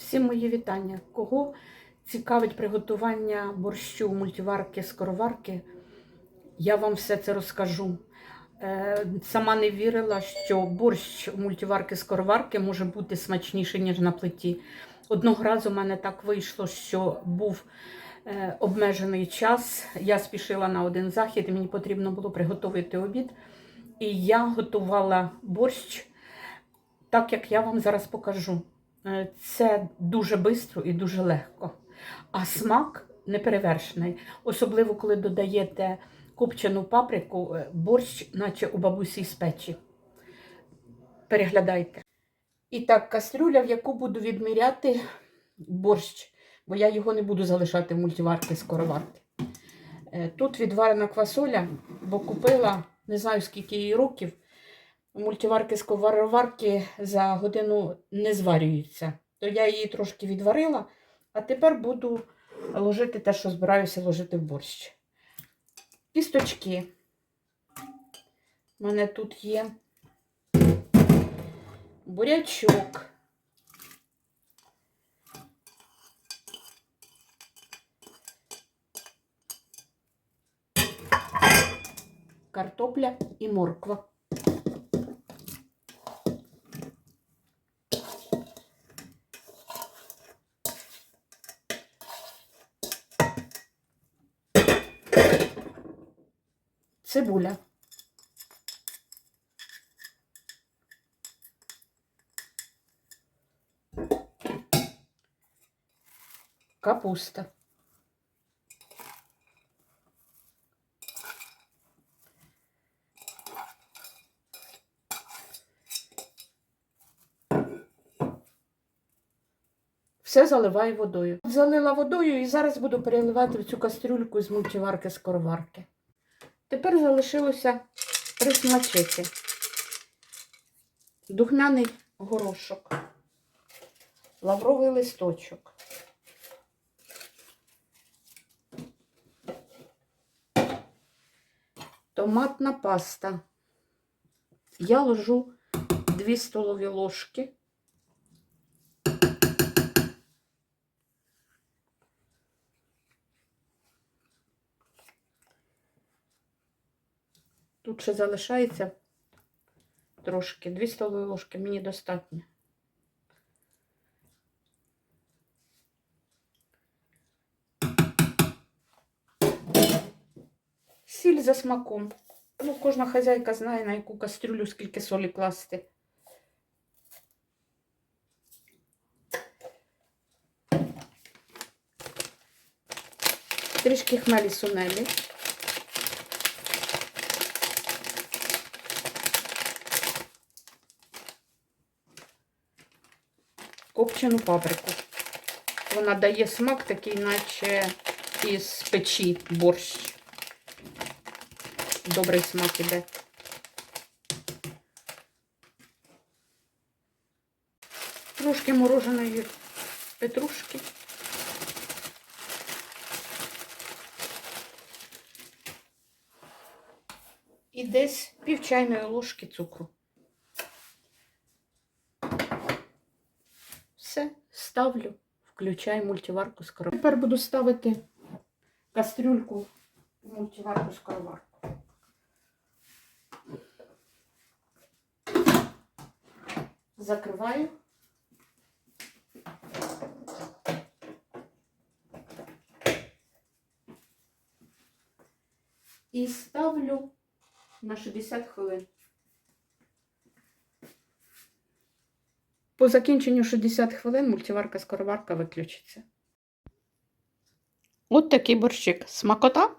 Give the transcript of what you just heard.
Всім мої вітання. Кого цікавить приготування борщу, мультиварки, скороварки, я вам все це розкажу. Е, Сама не вірила, що борщ мультиварки скороварки може бути смачніший, ніж на плиті. Одного разу в мене так вийшло, що був е, обмежений час. Я спішила на один захід, і мені потрібно було приготувати обід. І я готувала борщ так, як я вам зараз покажу. Е, Це дуже швидко і дуже легко. А смак неперевершений. Особливо, коли додаєте копчену паприку, е, борщ, наче у бабусі з печі. Переглядайте. І так, кастрюля, в яку буду відміряти борщ, бо я його не буду залишати в мультиварки скороварки. Е, Тут відварена квасоля, бо купила не знаю скільки їй років. Мультиварки сковороварки за годину не зварюються. То я її трошки відварила, а тепер буду ложити те, що збираюся ложити в борщ. Кісточки. У мене тут є бурячок. Картопля і морква. Цибуля. Капуста. Все заливаю водою. Залила водою і зараз буду переливати в цю кастрюльку з мультиварки скороварки. Тепер залишилося присмачити духмяний горошок, лавровий листочок. Томатна паста. Я ложу 2 столові ложки. Тут ще залишається трошки. 2 столові ложки мені достатньо. Сіль за смаком. Ну, кожна хазяйка знає, на яку кастрюлю скільки солі класти. Трішки хмелі сунелі. Копчену паприку. Вона дає смак такий, наче із печі борщ. Добрий смак іде. Трошки мороженої петрушки. І десь пів чайної ложки цукру. Все, ставлю, включаю мультиварку скороварку. Тепер буду ставити кастрюльку в мультиварку скороварку. Закриваю. І ставлю на 60 хвилин. По закінченню 60 хвилин мультиварка скороварка виключиться. От такий борщик. Смакота.